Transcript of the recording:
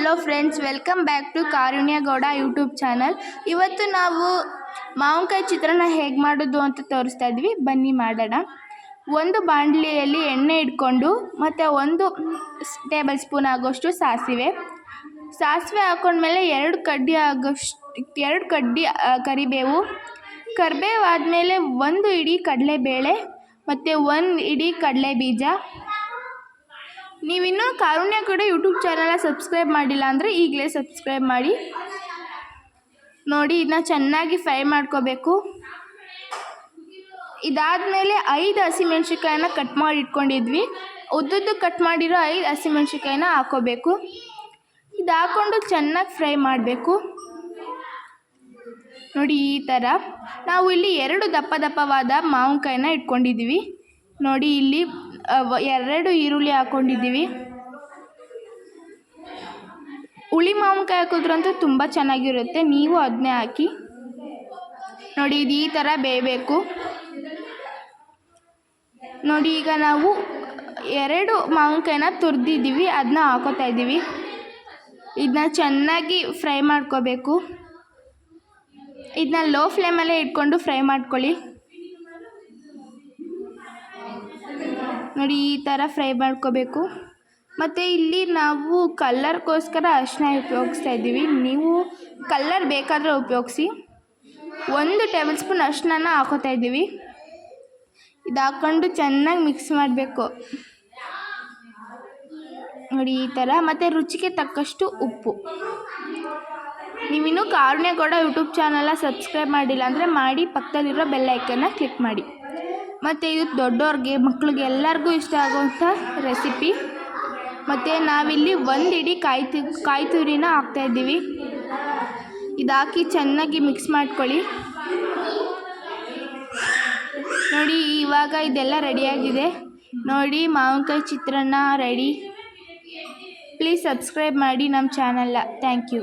Hello friends welcome back to Karunya Gowda YouTube channel ಇವತ್ತು ನಾವು ಮಾವಿನಕಾಯಿ ಚಿತ್ರಾನ್ನ ಹೇಗೆ ಮಾಡೋದು ಅಂತ ತೋರಿಸ್ತಾ ಇದ್ವಿ. ಬನ್ನಿ ಮಾಡೋಣ. ಒಂದು ಬಾಣಲಿಯಲ್ಲಿ ಎಣ್ಣೆ ಇಟ್ಕೊಂಡು ಮತ್ತು ಒಂದು ಟೇಬಲ್ ಸ್ಪೂನ್ ಆಗೋಷ್ಟು ಸಾಸಿವೆ. ಸಾಸಿವೆ ಹಾಕೊಂಡ್ಮೇಲೆ ಎರಡು ಕಡ್ಡಿ ಆಗೋಷ್ಟು ಎರಡು ಕಡ್ಡಿ ಕರಿಬೇವು. ಕರಿಬೇವು ಆದಮೇಲೆ ಒಂದು ಇಡೀ ಕಡಲೆಬೇಳೆ ಮತ್ತು ಒಂದು ಇಡೀ ಕಡಲೆ ಬೀಜ ನೀವಿನ್ನೂ ಕಾರುಣ್ಯ ಕೂಡ ಯೂಟ್ಯೂಬ್ ಚಾನಲ್ನ ಸಬ್ಸ್ಕ್ರೈಬ್ ಮಾಡಿಲ್ಲ ಅಂದರೆ ಈಗಲೇ ಸಬ್ಸ್ಕ್ರೈಬ್ ಮಾಡಿ. ನೋಡಿ ಇದನ್ನ ಚೆನ್ನಾಗಿ ಫ್ರೈ ಮಾಡ್ಕೋಬೇಕು. ಇದಾದಮೇಲೆ ಐದು ಹಸಿಮೆಣ್ಸಿಕಾಯನ್ನ ಕಟ್ ಮಾಡಿ ಇಟ್ಕೊಂಡಿದ್ವಿ. ಉದ್ದುದ್ದು ಕಟ್ ಮಾಡಿರೋ ಐದು ಹಸಿಮೆಣ್ಸಿಕಾಯನ್ನ ಹಾಕೋಬೇಕು. ಇದು ಹಾಕ್ಕೊಂಡು ಚೆನ್ನಾಗಿ ಫ್ರೈ ಮಾಡಬೇಕು. ನೋಡಿ, ಈ ಥರ ನಾವು ಇಲ್ಲಿ ಎರಡು ದಪ್ಪ ದಪ್ಪವಾದ ಮಾವಿನಕಾಯಿನ ಇಟ್ಕೊಂಡಿದ್ದೀವಿ ನೋಡಿ, ಇಲ್ಲಿ ಎರಡು ಈರುಳ್ಳಿ ಹಾಕ್ಕೊಂಡಿದ್ದೀವಿ ಹುಳಿ ಮಾವಿನಕಾಯಿ ಹಾಕಿದ್ರಂತೂ ತುಂಬ ಚೆನ್ನಾಗಿರುತ್ತೆ. ನೀವು ಅದನ್ನೇ ಹಾಕಿ. ನೋಡಿ, ಇದು ಈ ಥರ ಬೇಯಬೇಕು. ನೋಡಿ, ಈಗ ನಾವು ಎರಡು ಮಾವಿನಕಾಯಿನ ತುರಿದಿದ್ದೀವಿ. ಅದನ್ನ ಹಾಕೋತಾ ಇದ್ದೀವಿ. ಇದನ್ನ ಚೆನ್ನಾಗಿ ಫ್ರೈ ಮಾಡ್ಕೋಬೇಕು. ಇದನ್ನ ಲೋ ಫ್ಲೇಮಲ್ಲೇ ಇಟ್ಕೊಂಡು ಫ್ರೈ ಮಾಡ್ಕೊಳ್ಳಿ. ನೋಡಿ, ಈ ಥರ ಫ್ರೈ ಮಾಡ್ಕೋಬೇಕು. ಮತ್ತು ಇಲ್ಲಿ ನಾವು ಕಲ್ಲರ್ಗೋಸ್ಕರ ಅರಿಶಿನ ಉಪಯೋಗಿಸ್ತಾ ಇದ್ದೀವಿ. ನೀವು ಕಲ್ಲರ್ ಬೇಕಾದರೆ ಉಪಯೋಗಿಸಿ. ಒಂದು ಟೇಬಲ್ ಸ್ಪೂನ್ ಅರಿಶಿನ ಹಾಕೋತಾ ಇದ್ದೀವಿ. ಇದು ಹಾಕ್ಕೊಂಡು ಚೆನ್ನಾಗಿ ಮಿಕ್ಸ್ ಮಾಡಬೇಕು. ನೋಡಿ, ಈ ಥರ ಮತ್ತು ರುಚಿಗೆ ತಕ್ಕಷ್ಟು ಉಪ್ಪು. ನೀವಿನ್ನೂ ಕಾರುಣ್ಯಗೌಡ ಯೂಟ್ಯೂಬ್ ಚಾನಲ್ನ ಸಬ್ಸ್ಕ್ರೈಬ್ ಮಾಡಿಲ್ಲ ಅಂದರೆ ಮಾಡಿ, ಪಕ್ಕದಲ್ಲಿರೋ ಬೆಲ್ಲೈಕನ್ನ ಕ್ಲಿಕ್ ಮಾಡಿ. ಮತ್ತು ಇದು ದೊಡ್ಡವ್ರಿಗೆ ಮಕ್ಳಿಗೆ ಎಲ್ಲರಿಗೂ ಇಷ್ಟ ಆಗುವಂಥ ರೆಸಿಪಿ ಮತ್ತು ನಾವಿಲ್ಲಿ ಒಂದು ಇಡೀ ಕಾಯಿ ತು ಕಾಯಿ ತುರಿನ ಹಾಕ್ತಾಯಿದ್ದೀವಿ ಇದು ಹಾಕಿ ಚೆನ್ನಾಗಿ ಮಿಕ್ಸ್ ಮಾಡ್ಕೊಳ್ಳಿ. ನೋಡಿ, ಇವಾಗ ಇದೆಲ್ಲ ರೆಡಿಯಾಗಿದೆ ನೋಡಿ, ಮಾವಿನಕಾಯಿ ಚಿತ್ರಾನ್ನ ರೆಡಿ ಪ್ಲೀಸ್ ಸಬ್ಸ್ಕ್ರೈಬ್ ಮಾಡಿ ನಮ್ಮ ಚಾನಲ್ನ ಥ್ಯಾಂಕ್ ಯು